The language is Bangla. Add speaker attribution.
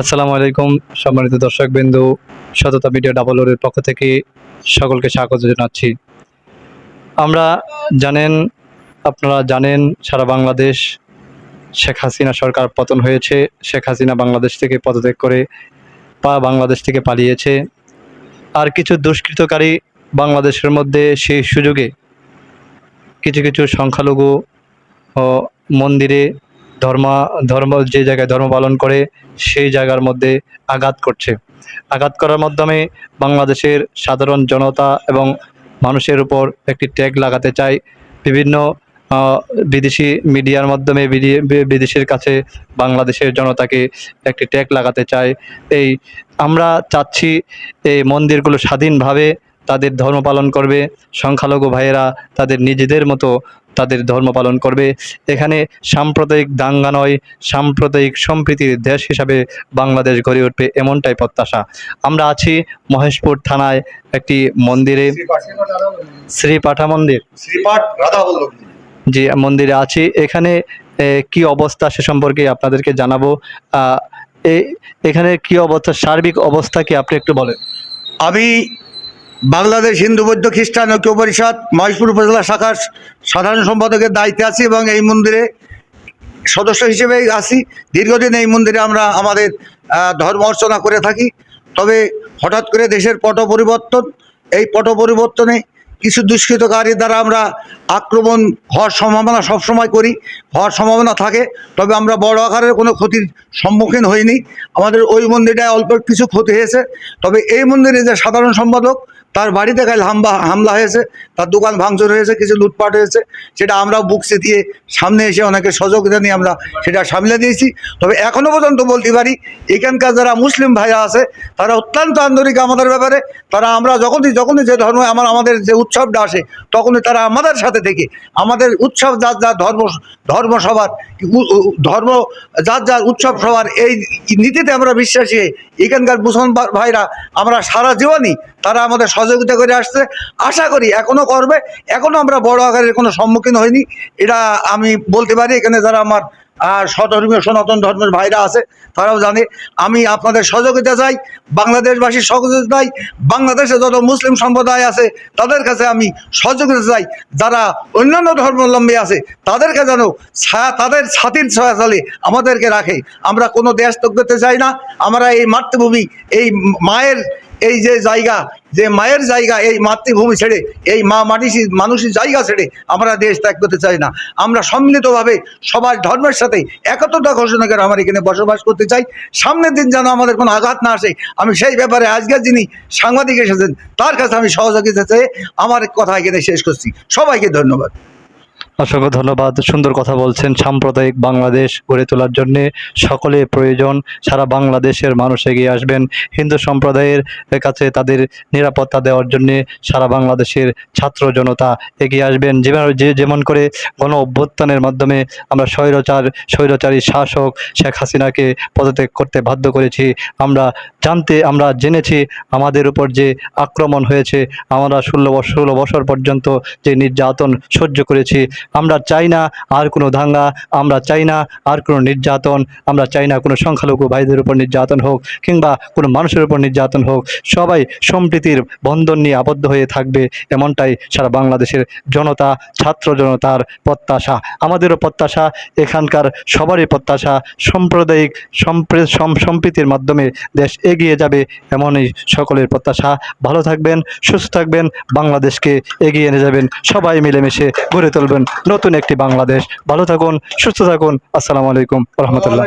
Speaker 1: আসসালামু আলাইকুম, সম্মানিত দর্শক বিন্দু সততা মিডিয়া ডাবল ওর পক্ষ থেকে সকলকে স্বাগত জানাচ্ছি। আমরা জানেন, আপনারা জানেন, সারা বাংলাদেশ শেখ হাসিনা সরকার পতন হয়েছে, শেখ হাসিনা বাংলাদেশ থেকে পদত্যাগ করে পা বাংলাদেশ থেকে পালিয়েছে। আর কিছু দুষ্কৃতকারী বাংলাদেশের মধ্যে সেই সুযোগে কিছু কিছু সংখ্যালঘু মন্দিরে ধর্ম ধর্ম, যে জায়গায় ধর্ম পালন করে সেই জায়গার মধ্যে আঘাত করছে। আঘাত করার মাধ্যমে বাংলাদেশের সাধারণ জনতা এবং মানুষের উপর একটি ট্যাগ লাগাতে চায়। বিভিন্ন বিদেশি মিডিয়ার মাধ্যমে বিদেশের কাছে বাংলাদেশের জনতাকে একটি ট্যাগ লাগাতে চায়। এই, আমরা চাচ্ছি এই মন্দিরগুলো স্বাধীনভাবে তাদের ধর্ম পালন করবে। সংখ্যালঘু ভাইয়েরা তাদের নিজেদের মতো তাদের ধর্ম পালন করবে। এখানে সাম্প্রদায়িক দাঙ্গা নয় সাম্প্রদায়িক সম্প্রীতির দেশ হিসাবে বাংলাদেশ গড়ে উঠবে এমনটাই প্রত্যাশা। আমরা আছি মহেশপুর থানায় একটি মন্দিরে। শ্রী পাঠা মন্দির।
Speaker 2: শ্রীপাঠ বল্লভ
Speaker 1: যে মন্দিরে আছি। এখানে কি অবস্থা সে সম্পর্কে আপনাদেরকে জানাব। এখানে কি অবস্থা সার্বিক অবস্থা কি আপনি একটু বলেন।
Speaker 2: আমি বাংলাদেশ হিন্দু বৌদ্ধ খ্রিস্টান ঐক্য পরিষদ, মহেশপুর উপজেলা শাখার সাধারণ সম্পাদকের দায়িত্বে আছি এবং এই মন্দিরে সদস্য হিসেবে আছি। দীর্ঘদিন এই মন্দিরে আমরা আমাদের ধর্ম অর্চনা করে থাকি। তবে হঠাৎ করে দেশের পট পরিবর্তন, এই পট পরিবর্তনে কিছু দুষ্কৃতকারী দ্বারা আমরা আক্রমণ হওয়ার সম্ভাবনা সবসময় করি, হওয়ার সম্ভাবনা থাকে। তবে আমরা বড় আকারের কোনো ক্ষতির সম্মুখীন হইনি। আমাদের ওই মন্দিরটায় অল্প কিছু ক্ষতি হয়েছে। তবে এই মন্দিরে যে সাধারণ সম্পাদক তার বাড়িতে কাল হামলা হামলা হয়েছে, তার দোকান ভাঙচুর হয়েছে, কিছু লুটপাট হয়েছে, সেটা আমরাও বুকসি দিয়ে সামনে এসে অনেকে সহযোগিতা নিয়ে আমরা সেটা সামলে দিয়েছি। তবে এখনও পর্যন্ত বলতে পারি, এখানকার যারা মুসলিম ভাইরা আছে, তারা অত্যন্ত আন্তরিক আমাদের ব্যাপারে, তারা আমরা যখনই যখনই যে ধর্ম, আমার, আমাদের যে উৎসবটা আসে, তখনই তারা আমাদের সাথে থেকে, আমাদের উৎসব যার যার ধর্ম ধর্ম সবার ধর্ম যার যার উৎসব সবার এই নীতিতে আমরা বিশ্বাসী এখানকার মুসলমান ভাইরা আমরা সারা জীবনই তারা আমাদের সহযোগিতা করে আসছে। আশা করি এখনও করবে। এখনও আমরা বড় আকারের কোনো সম্মুখীন হইনি। এটা আমি বলতে পারি, এখানে যারা আমার আর স্বধর্মীয় সনাতন ধর্মের ভাইরা আছে, তারাও জানে। আমি আপনাদের সহযোগিতা চাই, বাংলাদেশবাসীর সহযোগিতা চাই, বাংলাদেশে যত মুসলিম সম্প্রদায় আছে, তাদের কাছে আমি সহযোগিতা চাই। যারা অন্যান্য ধর্মাবলম্বী আছে, তাদেরকে যেন ছায়া তাদের ছাতির ছায়া চলে আমাদেরকে রাখে। আমরা কোনো দেশ করতে চাই না। আমরা এই মাতৃভূমি, এই মায়ের এই যে জায়গা, যে মায়ের জায়গা, এই মাতৃভূমি ছেড়ে, এই মা মাটি মানুষের জায়গা ছেড়ে আমরা দেশ ত্যাগ করতে চাই না। আমরা সম্মিলিতভাবে সবার ধর্মের সাথে একত্রতা ঘোষণা করে আমার এখানে বসবাস করতে চাই। সামনের দিন যেন আমাদের কোনো আঘাত না আসে, আমি সেই ব্যাপারে আজকের যিনি সাংবাদিক এসেছেন, তার কাছে আমি সহযোগিতা চেয়ে আমার কথা এখানে শেষ করছি। সবাইকে ধন্যবাদ।
Speaker 1: অসংখ্য ধন্যবাদ। সুন্দর কথা বলছেন। সাম্প্রদায়িক বাংলাদেশ গড়ে তোলার জন্যে সকলে প্রয়োজন। সারা বাংলাদেশের মানুষ এগিয়ে আসবেন। হিন্দু সম্প্রদায়ের কাছে তাদের নিরাপত্তা দেওয়ার জন্যে সারা বাংলাদেশের ছাত্র জনতা এগিয়ে আসবেন। যে যেমন করে গণ অভ্যুত্থানের মাধ্যমে আমরা স্বৈরচার স্বৈরচারী শাসক শেখ হাসিনাকে পদত্যাগ করতে বাধ্য করেছি। আমরা জানতে আমরা জেনেছি আমাদের উপর যে আক্রমণ হয়েছে। আমরা ষোলো ষোলো বছর পর্যন্ত যে নির্যাতন সহ্য করেছি। আমরা চাই না আর কোনো দাঙ্গা আমরা চাই না আর কোনো নির্যাতন, আমরা চাই না কোনো সংখ্যালঘু ভাইদের উপর নির্যাতন হোক কিংবা কোনো মানুষের উপর নির্যাতন হোক। সবাই সম্প্রীতির বন্ধন নিয়ে আবদ্ধ হয়ে থাকবে এমনটাই সারা বাংলাদেশের জনতা, ছাত্র জনতার প্রত্যাশা। আমাদেরও প্রত্যাশা, এখানকার সবারই প্রত্যাশা, সাম্প্রদায়িক সম্প্রে- সম- সম্প্রীতির মাধ্যমে দেশ এগিয়ে যাবে এমনই সকলের প্রত্যাশা। ভালো থাকবেন, সুস্থ থাকবেন, বাংলাদেশকে এগিয়ে নিয়ে যাবেন। সবাই মিলেমিশে গড়ে তুলবেন। নতুন একটি বাংলাদেশ। ভালো থাকুন সুস্থ থাকুন। আসসালামু আলাইকুম রহমতুল্লাহ।